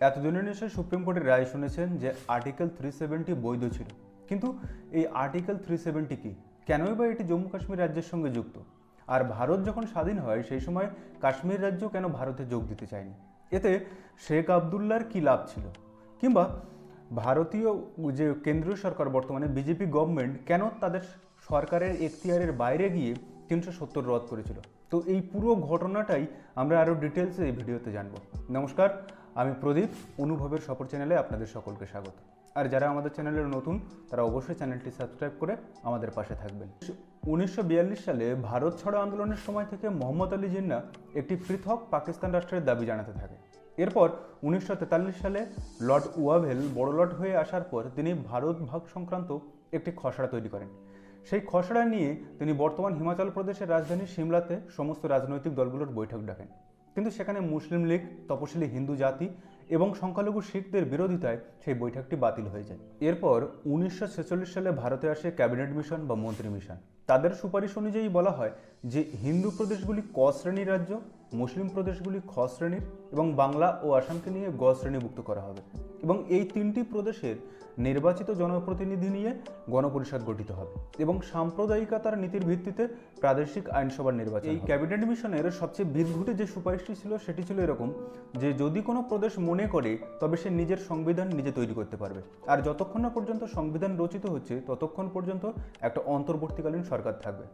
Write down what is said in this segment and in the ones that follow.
এতদিনের নিশ্চয়ই সুপ্রিম কোর্টের রায় শুনেছেন যে আর্টিকেল থ্রি সেভেন্টি বৈধ ছিল। কিন্তু এই আর্টিকেল থ্রি সেভেন্টি কি? কেনই বা এটি জম্মু কাশ্মীর রাজ্যের সঙ্গে যুক্ত? আর ভারত যখন স্বাধীন হয়, সেই সময় কাশ্মীর রাজ্য কেন ভারতে যোগ দিতে চায়নি? এতে শেখ আবদুল্লার কী লাভ ছিল? কিংবা ভারতীয় যে কেন্দ্রীয় সরকার, বর্তমানে বিজেপি গভর্নমেন্ট কেন তাদের সরকারের এখতিয়ারের বাইরে গিয়ে তিনশো সত্তর রদ করেছিল? তো এই পুরো ঘটনাটাই আমরা আরও ডিটেলসে এই ভিডিওতে জানব। নমস্কার আমি প্রদীপ, অনুভবের সফর চ্যানেলে আপনাদের সকলকে স্বাগত। আর যারা আমাদের চ্যানেলের নতুন, তারা অবশ্যই চ্যানেলটি সাবস্ক্রাইব করে আমাদের পাশে থাকবেন। উনিশশো বিয়াল্লিশ সালে ভারত ছাড়ো আন্দোলনের সময় থেকে মোহাম্মদ আলী জিন্না একটি পৃথক পাকিস্তান রাষ্ট্রের দাবি জানাতে থাকে। এরপর উনিশশো তেতাল্লিশ সালে লর্ড ওয়াভেল বড় লর্ড হয়ে আসার পর তিনি ভারত ভাগ সংক্রান্ত একটি খসড়া তৈরি করেন। সেই খসড়া নিয়ে তিনি বর্তমান হিমাচল প্রদেশের রাজধানী সিমলাতে সমস্ত রাজনৈতিক দলগুলোর বৈঠক ডাকেন। কিন্তু সেখানে মুসলিম লীগ, তপশিলি হিন্দু জাতি এবং সংখ্যালঘু শিখদের বিরোধিতায় সেই বৈঠকটি বাতিল হয়ে যায়। এরপর উনিশশো ছেচল্লিশ সালে ভারতে আসে ক্যাবিনেট মিশন বা মন্ত্রী মিশন। তাদের সুপারিশ অনুযায়ী বলা হয় যে হিন্দু প্রদেশগুলি ক শ্রেণির রাজ্য মুসলিম প্রদেশগুলি খ শ্রেণির এবং বাংলা ও আসামকে নিয়ে গ শ্রেণীভুক্ত করা হবে এবং এই তিনটি প্রদেশের নির্বাচিত জনপ্রতিনিধি নিয়ে গণপরিষদ গঠিত হবে এবং সাম্প্রদায়িকতার নীতির ভিত্তিতে প্রাদেশিক আইনসভার নির্বাচন এই ক্যাবিনেট মিশনের সবচেয়ে বিদঘুটে যে সুপারিশটি ছিল সেটি ছিল এরকম যে যদি কোনো প্রদেশ মনে করে তবে সে নিজের সংবিধান নিজে তৈরি করতে পারবে। আর যতক্ষণ না পর্যন্ত সংবিধান রচিত হচ্ছে ততক্ষণ পর্যন্ত একটা অন্তর্বর্তীকালীন সরকার থাকবে।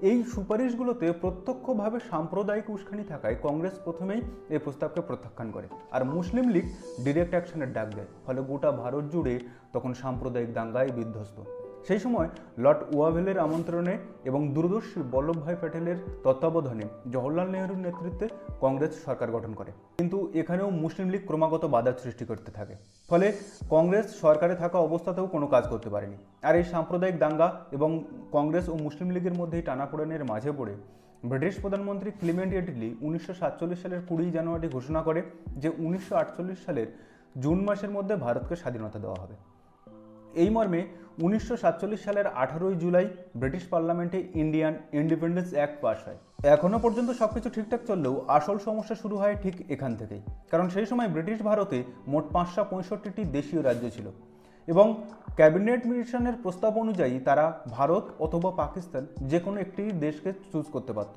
এই সুপারিশগুলোতে প্রত্যক্ষভাবে সাম্প্রদায়িক উস্কানি থাকায় কংগ্রেস প্রথমেই এই প্রস্তাবকে প্রত্যাখ্যান করে। আর মুসলিম লীগ ডিরেক্ট অ্যাকশনের ডাক দেয়, ফলে গোটা ভারত জুড়ে তখন সাম্প্রদায়িক দাঙ্গায় বিধ্বস্ত। সেই সময় লর্ড ওয়াভেলের আমন্ত্রণে এবং দূরদর্শী বল্লভভাই প্যাটেলের তত্ত্বাবধানে জওহরলাল নেহরুর নেতৃত্বে কংগ্রেস সরকার গঠন করে। কিন্তু এখানেও মুসলিম লীগ ক্রমাগত বাধার সৃষ্টি করতে থাকে। ফলে কংগ্রেস সরকারে থাকা অবস্থাতেও কোনো কাজ করতে পারেনি। আর এই সাম্প্রদায়িক দাঙ্গা এবং কংগ্রেস ও মুসলিম লীগের মধ্যে এই টানাপোড়েনের মাঝে পড়ে ব্রিটিশ প্রধানমন্ত্রী ক্লিমেন্ট এটলি উনিশশো সাতচল্লিশ সালের কুড়ি জানুয়ারি ঘোষণা করে যে উনিশশো আটচল্লিশ সালের জুন মাসের মধ্যে ভারতকে স্বাধীনতা দেওয়া হবে। এই মর্মে উনিশশো সাতচল্লিশ সালের আঠারোই জুলাই ব্রিটিশ পার্লামেন্টে ইন্ডিয়ান ইন্ডিপেন্ডেন্স অ্যাক্ট পাশ হয়। এখনও পর্যন্ত সব কিছু ঠিকঠাক চললেও আসল সমস্যা শুরু হয় ঠিক এখান থেকেই। কারণ সেই সময় ব্রিটিশ ভারতে মোট পাঁচশো পঁয়ষট্টিটি দেশীয় রাজ্য ছিল এবং ক্যাবিনেট মিশনের প্রস্তাব অনুযায়ী তারা ভারত অথবা পাকিস্তান যে কোনো একটি দেশকে চুজ করতে পারত।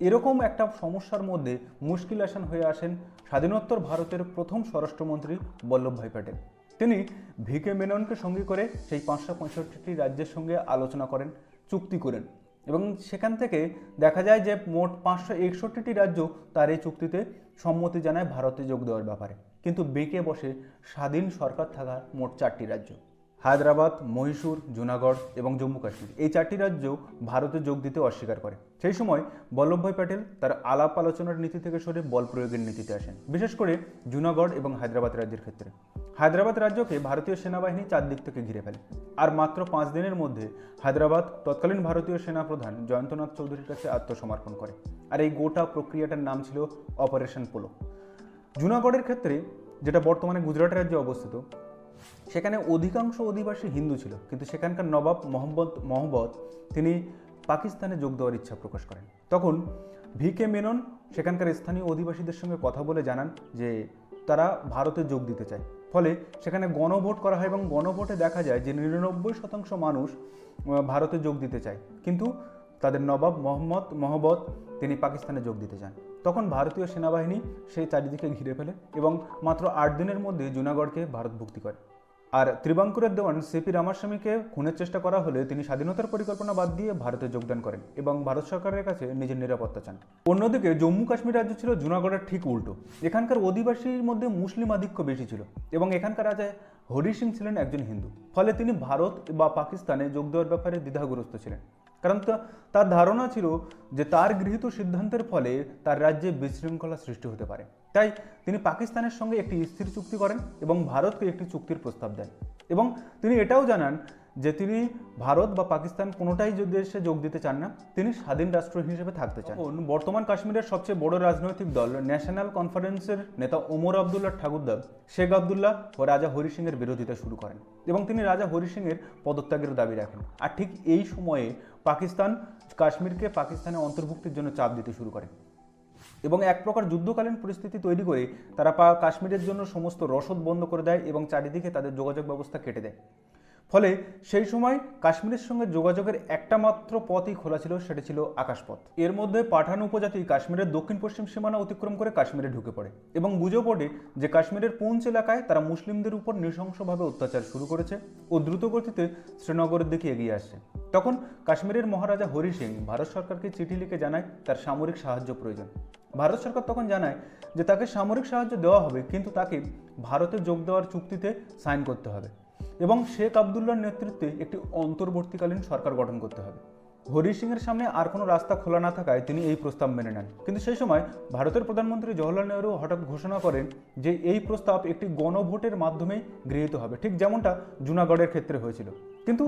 এরকম একটা সমস্যার মধ্যে মুশকিল আসান হয়ে আসেন স্বাধীনোত্তর ভারতের প্রথম স্বরাষ্ট্রমন্ত্রী বল্লভভাই প্যাটেল। তিনি ভিকে মেননকে সঙ্গে করে সেই পাঁচশো পঁয়ষট্টিটি রাজ্যের সঙ্গে আলোচনা করেন, চুক্তি করেন এবং সেখান থেকে দেখা যায় যে মোট পাঁচশো একষট্টিটি রাজ্য তার এই চুক্তিতে সম্মতি জানায় ভারতে যোগ দেওয়ার ব্যাপারে। কিন্তু বেঁকে বসে স্বাধীন সরকার থাকা মোট চারটি রাজ্য। হায়দ্রাবাদ, মহীশূর, জুনাগড় এবং জম্মু কাশ্মীর। এই চারটি রাজ্য ভারতে যোগ দিতে অস্বীকার করে। সেই সময় বল্লভভাই প্যাটেল তার আলাপ আলোচনার নীতি থেকে সরে বল প্রয়োগের নীতিতে আসেন, বিশেষ করে জুনাগড় এবং হায়দ্রাবাদ রাজ্যের ক্ষেত্রে। হায়দ্রাবাদ রাজ্যকে ভারতীয় সেনাবাহিনী চারদিক থেকে ঘিরে ফেলে। আর মাত্র পাঁচ দিনের মধ্যে হায়দ্রাবাদ তৎকালীন ভারতীয় সেনাপ্রধান জয়ন্তনাথ চৌধুরীর কাছে আত্মসমর্পণ করে। আর এই গোটা প্রক্রিয়াটার নাম ছিল অপারেশন পোলো। জুনাগড়ের ক্ষেত্রে, যেটা বর্তমানে গুজরাট রাজ্যে অবস্থিত সেখানে অধিকাংশ অধিবাসী হিন্দু ছিল, কিন্তু সেখানকার নবাব মোহাম্মদ, মহম্মদ তিনি পাকিস্তানে যোগ দেওয়ার ইচ্ছা প্রকাশ করেন। তখন ভি কে মেনন সেখানকার স্থানীয় অধিবাসীদের সঙ্গে কথা বলে জানান যে তারা ভারতে যোগ দিতে চায়। ফলে সেখানে গণভোট করা হয় এবং গণভোটে দেখা যায় যে নিরানব্বই শতাংশ মানুষ ভারতে যোগ দিতে চায়। কিন্তু তাদের নবাব মোহাম্মদ মহব্বত তিনি পাকিস্তানে যোগ দিতে চান। তখন ভারতীয় সেনাবাহিনী সেই চারিদিকে ঘিরে ফেলে এবং মাত্র আট দিনের মধ্যে জুনাগড়কে ভারতভুক্তি করে। আর ত্রিবাঙ্কুরের দেওয়ান সিপি রামাস্বামীকে খুনের চেষ্টা করা হলে তিনি স্বাধীনতার পরিকল্পনা বাদ দিয়ে ভারতে যোগদান করেন এবং ভারত সরকারের কাছে নিজের নিরাপত্তা চান। অন্যদিকে জম্মু কাশ্মীর রাজ্য ছিল জুনাগড়ের ঠিক উল্টো। এখানকার অধিবাসীর মধ্যে মুসলিম আধিক্য বেশি ছিল এবং এখানকার রাজা হরি সিং ছিলেন একজন হিন্দু। ফলে তিনি ভারত বা পাকিস্তানে যোগ দেওয়ার ব্যাপারে দ্বিধাগ্রস্ত ছিলেন। কারণ তার ধারণা ছিল যে তার গৃহীত সিদ্ধান্তের ফলে তার রাজ্যে বিশৃঙ্খলা সৃষ্টি হতে পারে। তাই তিনি পাকিস্তানের সঙ্গে একটি স্থির চুক্তি করেন এবং ভারতকে একটি চুক্তির প্রস্তাব দেন। এবং তিনি এটাও জানান যে তিনি ভারত বা পাকিস্তান কোনোটাই যদি দেশে যোগ দিতে চান না, তিনি স্বাধীন রাষ্ট্র হিসেবে থাকতে চান। বর্তমান কাশ্মীরের সবচেয়ে বড় রাজনৈতিক দল, ন্যাশনাল কনফারেন্সের নেতা ওমর আবদুল্লাহ ঠাকুরদার শেখ আবদুল্লাহ ও রাজা হরি সিংয়ের বিরোধিতা শুরু করেন এবং তিনি রাজা হরি সিংয়ের পদত্যাগের দাবি রাখেন। আর ঠিক এই সময়ে পাকিস্তান কাশ্মীরকে পাকিস্তানে অন্তর্ভুক্তির জন্য চাপ দিতে শুরু করে এবং এক প্রকার যুদ্ধকালীন পরিস্থিতি তৈরি করে তারা কাশ্মীরের জন্য সমস্ত রসদ বন্ধ করে দেয় এবং চারিদিকে তাদের যোগাযোগ ব্যবস্থা কেটে দেয়। ফলে সেই সময় কাশ্মীরের সঙ্গে যোগাযোগের একটা মাত্র পথই খোলা ছিল, সেটা ছিল আকাশপথ। এর মধ্যে পাঠান উপজাতি কাশ্মীরের দক্ষিণ পশ্চিম সীমানা অতিক্রম করে কাশ্মীরে ঢুকে পড়ে এবং গুজব ওঠে যে কাশ্মীরের পুঞ্চ এলাকায় তারা মুসলিমদের উপর নৃশংসভাবে অত্যাচার শুরু করেছে ও দ্রুত গতিতে শ্রীনগরের দিকে এগিয়ে আসছে। তখন কাশ্মীরের মহারাজা হরি সিং ভারত সরকারকে চিঠি লিখে জানায় তার সামরিক সাহায্য প্রয়োজন। ভারত সরকার তখন জানায় যে তাকে সামরিক সাহায্য দেওয়া হবে, কিন্তু তাকে ভারতে যোগ দেওয়ার চুক্তিতে সাইন করতে হবে। এবং শেখ আবদুল্লার নেতৃত্বে একটি অন্তর্বর্তীকালীন সরকার গঠন করতে হবে। হরি সিংয়ের সামনে আর কোনো রাস্তা খোলা না থাকায় তিনি এই প্রস্তাব মেনে নেন। কিন্তু সেই সময় ভারতের প্রধানমন্ত্রী জওহরলাল নেহরু হঠাৎ ঘোষণা করেন যে এই প্রস্তাব একটি গণভোটের মাধ্যমেই গৃহীত হবে, ঠিক যেমনটা জুনাগড়ের ক্ষেত্রে হয়েছিল। কিন্তু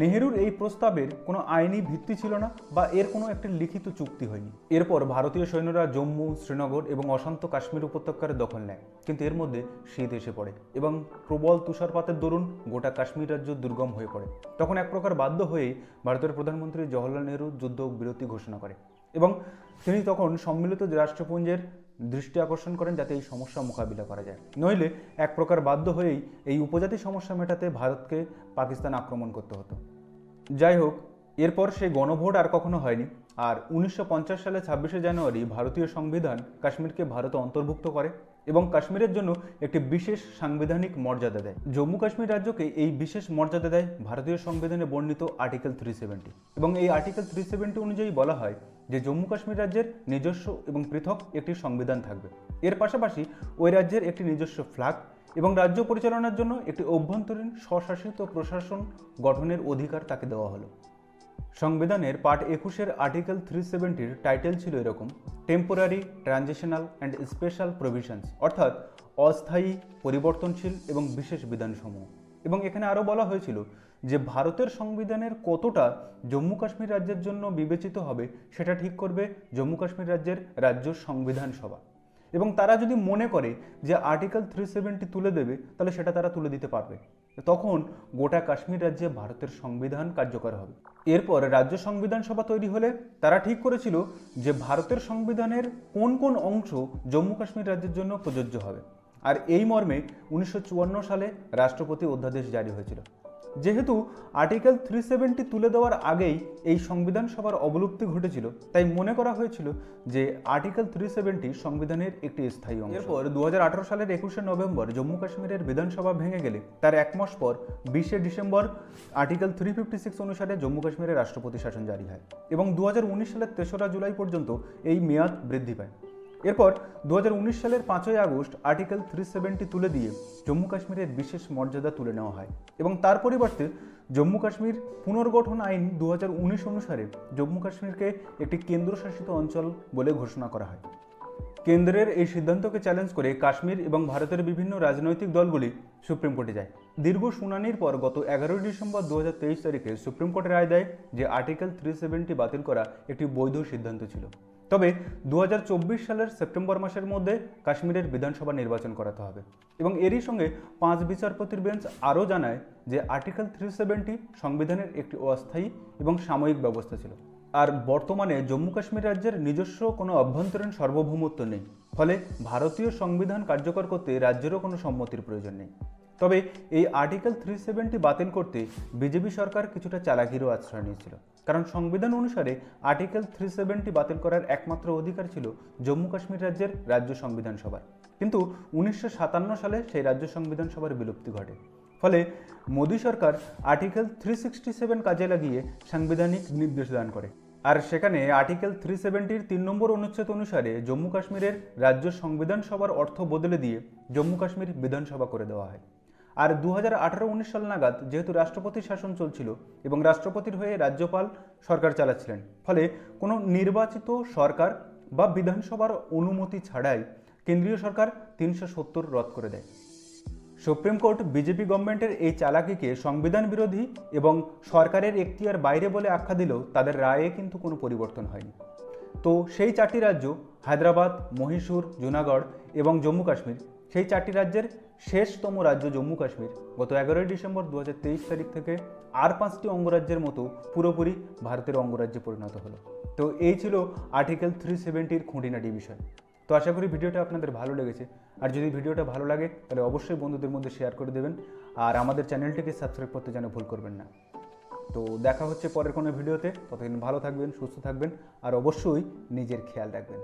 নেহেরুর এই প্রস্তাবের কোনো আইনি ভিত্তি ছিল না বা এর কোনো একটি লিখিত চুক্তি হয়নি। এরপর ভারতীয় সৈন্যরা জম্মু, শ্রীনগর এবং অশান্ত কাশ্মীর উপত্যকার দখল নেয়। কিন্তু এর মধ্যে শীত এসে পড়ে এবং প্রবল তুষারপাতের দরুন গোটা কাশ্মীর রাজ্য দুর্গম হয়ে পড়ে। তখন এক প্রকার বাধ্য হয়েই ভারতের প্রধানমন্ত্রী জওহরলাল নেহরু যুদ্ধ বিরতি ঘোষণা করে এবং তিনি তখন সম্মিলিত রাষ্ট্রপুঞ্জের দৃষ্টি আকর্ষণ করেন যাতে এই সমস্যা মোকাবিলা করা যায়। নইলে এক প্রকার বাধ্য হয়েই এই উপজাতি সমস্যা মেটাতে ভারতকে পাকিস্তান আক্রমণ করতে হতো। যাই হোক, এরপর সেই গণভোট আর কখনো হয়নি। আর উনিশশো পঞ্চাশ সালে ছাব্বিশে জানুয়ারি ভারতীয় সংবিধান কাশ্মীরকে ভারতে অন্তর্ভুক্ত করে। এবং কাশ্মীরের জন্য একটি বিশেষ সাংবিধানিক মর্যাদা দেয়। জম্মু কাশ্মীর রাজ্যকে এই বিশেষ মর্যাদা দেয় ভারতীয় সংবিধানে বর্ণিত আর্টিকেল থ্রি সেভেন্টি এবং এই আর্টিকেল থ্রি সেভেন্টি অনুযায়ী বলা হয় যে জম্মু কাশ্মীর রাজ্যের নিজস্ব এবং পৃথক একটি সংবিধান থাকবে। এর পাশাপাশি ওই রাজ্যের একটি নিজস্ব ফ্ল্যাগ এবং রাজ্য পরিচালনার জন্য একটি অভ্যন্তরীণ স্বশাসিত প্রশাসন গঠনের অধিকার তাকে দেওয়া হলো। সংবিধানের পার্ট একুশের আর্টিকেল থ্রি সেভেন্টির টাইটেল ছিল এরকম temporary transitional and special provisions অর্থাৎ অস্থায়ী, পরিবর্তনশীল এবং বিশেষ বিধানসমূহ। এবং এখানে আরও বলা হয়েছিল যে ভারতের সংবিধানের কতটা জম্মু কাশ্মীর রাজ্যের জন্য বিবেচিত হবে, সেটা ঠিক করবে জম্মু কাশ্মীর রাজ্যের রাজ্য সংবিধান সভা। এবং তারা যদি মনে করে যে আর্টিকেল থ্রি সেভেন্টি তুলে দেবে, তাহলে সেটা তারা তুলে দিতে পারবে। তখন গোটা কাশ্মীর রাজ্যে ভারতের সংবিধান কার্যকর হবে। এরপর রাজ্য সংবিধান সভা তৈরি হলে তারা ঠিক করেছিল যে ভারতের সংবিধানের কোন কোন অংশ জম্মু কাশ্মীর রাজ্যের জন্য প্রযোজ্য হবে। আর এই মর্মে উনিশশো চুয়ান্ন সালে রাষ্ট্রপতি অধ্যাদেশ জারি হয়েছিল। যেহেতু আর্টিকেল থ্রি সেভেন্টি তুলে দেওয়ার আগেই এই সংবিধান সভার অবলুপ্তি ঘটেছিল, তাই মনে করা হয়েছিল যে আর্টিকেল থ্রি সেভেন্টি সংবিধানের একটি স্থায়ী অংশ। এরপর দুহাজার আঠারো সালের একুশে নভেম্বর জম্মু কাশ্মীরের বিধানসভা ভেঙে গেলে, তার এক মাস পর বিশে December article three fifty six অনুসারে জম্মু কাশ্মীরের রাষ্ট্রপতি শাসন জারি হয় এবং দু হাজার উনিশ সালের তেসরা জুলাই পর্যন্ত এই মেয়াদ বৃদ্ধি পায়। এরপর দু হাজার উনিশ সালের পাঁচই আগস্ট আর্টিকেল থ্রি সেভেন্টি তুলে দিয়ে জম্মু কাশ্মীরের বিশেষ মর্যাদা তুলে নেওয়া হয় এবং তার পরিবর্তে জম্মু কাশ্মীর পুনর্গঠন আইন দু হাজার উনিশ অনুসারে জম্মু কাশ্মীরকে একটি কেন্দ্রশাসিত অঞ্চল বলে ঘোষণা করা হয়। কেন্দ্রের এই সিদ্ধান্তকে চ্যালেঞ্জ করে কাশ্মীর এবং ভারতের বিভিন্ন রাজনৈতিক দলগুলি সুপ্রিম কোর্টে যায়। দীর্ঘ শুনানির পর গত এগারোই ডিসেম্বর দু হাজার তেইশ তারিখে সুপ্রিম কোর্টে রায় দেয় যে আর্টিকেল থ্রি সেভেন্টি বাতিল করা একটি বৈধ সিদ্ধান্ত ছিল। তবে দু হাজার চব্বিশ সালের সেপ্টেম্বর মাসের মধ্যে কাশ্মীরের বিধানসভা নির্বাচন করাতে হবে। এবং এরই সঙ্গে পাঁচ বিচারপতির বেঞ্চ আরও জানায় যে আর্টিকেল থ্রি সেভেন্টি সংবিধানের একটি অস্থায়ী এবং সাময়িক ব্যবস্থা ছিল। আর বর্তমানে জম্মু কাশ্মীর রাজ্যের নিজস্ব কোনো অভ্যন্তরীণ সার্বভৌমত্ব নেই। ফলে ভারতীয় সংবিধান কার্যকর করতে রাজ্যেরও কোনো সম্মতির প্রয়োজন নেই। তবে এই আর্টিকেল থ্রি সেভেন্টি বাতিল করতে বিজেপি সরকার কিছুটা চালাকিরও আশ্রয় নিয়েছিল। কারণ সংবিধান অনুসারে আর্টিকেল থ্রি সেভেন্টি বাতিল করার একমাত্র অধিকার ছিল জম্মু কাশ্মীর রাজ্যের রাজ্য সংবিধান সভার। কিন্তু উনিশশো সাতান্ন সালে সেই রাজ্য সংবিধান সভার বিলুপ্তি ঘটে। ফলে মোদী সরকার আর্টিকেল থ্রি সিক্সটি সেভেন কাজে লাগিয়ে সাংবিধানিক নির্দেশ দান করে। আর সেখানে আর্টিকেল থ্রি সেভেন্টির তিন নম্বর অনুচ্ছেদ অনুসারে জম্মু কাশ্মীরের রাজ্য সংবিধান সভার অর্থ বদলে দিয়ে জম্মু কাশ্মীর বিধানসভা করে দেওয়া হয়। আর দু হাজার আঠারো উনিশ সাল নাগাদ যেহেতু রাষ্ট্রপতির শাসন চলছিল এবং রাষ্ট্রপতির হয়ে রাজ্যপাল সরকার চালাচ্ছিলেন, ফলে কোনো নির্বাচিত সরকার বা বিধানসভার অনুমতি ছাড়াই কেন্দ্রীয় সরকার তিনশো সত্তর রদ করে দেয়। সুপ্রিম কোর্ট বিজেপি গভর্নমেন্টের এই চালাকিকে সংবিধান বিরোধী এবং সরকারের এখতিয়ার বাইরে বলে আখ্যা দিলেও তাদের রায়ে কিন্তু কোনো পরিবর্তন হয়নি। তো সেই চারটি রাজ্য, হায়দ্রাবাদ, মহীশূর, জুনাগড় এবং জম্মু কাশ্মীর সেই চারটি রাজ্যের শেষতম রাজ্য জম্মু কাশ্মীর। গত এগারোই ডিসেম্বর দু হাজার তেইশ তারিখ থেকে আর পাঁচটি অঙ্গরাজ্যের মতো পুরোপুরি ভারতের অঙ্গরাজ্যে পরিণত হলো। তো এই ছিল আর্টিকেল থ্রি সেভেন্টির খুঁটিনাটি বিষয়। তো আশা করি ভিডিওটা আপনাদের ভালো লেগেছে। আর যদি ভিডিওটা ভালো লাগে, তাহলে অবশ্যই বন্ধুদের মধ্যে শেয়ার করে দেবেন। আর আমাদের চ্যানেলটিকে সাবস্ক্রাইব করতে যেন ভুল করবেন না। তো দেখা হচ্ছে পরের কোনো ভিডিওতে। ততদিন ভালো থাকবেন, সুস্থ থাকবেন, আর অবশ্যই নিজের খেয়াল রাখবেন।